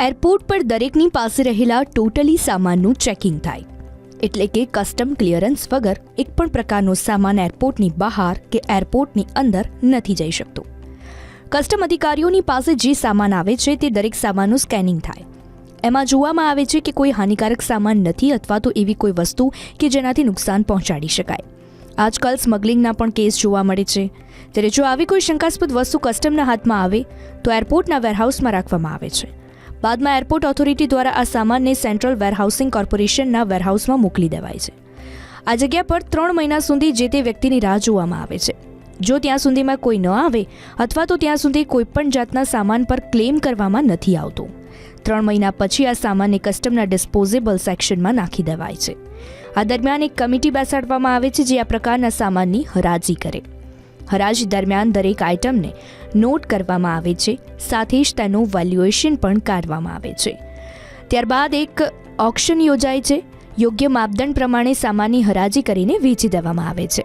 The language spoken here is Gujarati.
એરપોર્ટ પર દરેકની પાસે રહેલા ટોટલી સામાનનું ચેકિંગ થાય. એટલે કે કસ્ટમ ક્લિયરન્સ વગર એક પણ પ્રકારનો સામાન એરપોર્ટની બહાર કે એરપોર્ટની અંદર નથી જઈ શકતો. કસ્ટમ અધિકારીઓની પાસે જે સામાન આવે છે તે દરેક સામાનનું સ્કેનિંગ થાય. એમાં જોવામાં આવે છે કે કોઈ હાનિકારક સામાન નથી અથવા તો એવી કોઈ વસ્તુ કે જેનાથી નુકસાન પહોંચાડી શકાય. આજકાલ સ્મગલિંગના પણ કેસ જોવા મળે છે. ત્યારે જો આવી કોઈ શંકાસ્પદ વસ્તુ કસ્ટમના હાથમાં આવે, તો એરપોર્ટના વેરહાઉસમાં રાખવામાં આવે છે. બાદમાં એરપોર્ટ ઓથોરિટી દ્વારા આ સામાનને સેન્ટ્રલ વેરહાઉસિંગ કોર્પોરેશનના વેરહાઉસમાં મોકલી દેવાય છે. આ જગ્યા પર ત્રણ મહિના સુધી જે તે વ્યક્તિની રાહ જોવામાં આવે છે. જો ત્યાં સુધીમાં કોઈ ન આવે અથવા તો ત્યાં સુધી કોઈપણ જાતના સામાન પર ક્લેમ કરવામાં નથી આવતો. ત્રણ મહિના પછી આ સામાનને કસ્ટમના ડિસ્પોઝેબલ સેક્શનમાં નાખી દેવાય છે. આ દરમિયાન એક કમિટી બેસાડવામાં આવે છે જે આ પ્રકારના સામાનની હરાજી કરે. હરાજી દરમિયાન દરેક આઇટમને નોટ કરવામાં આવે છે, સાથે જ તેનું વેલ્યુએશન પણ કાઢવામાં આવે છે. ત્યારબાદ એક ઓક્શન યોજાય છે. યોગ્ય માપદંડ પ્રમાણે સામાનની હરાજી કરીને વેચી દેવામાં આવે છે.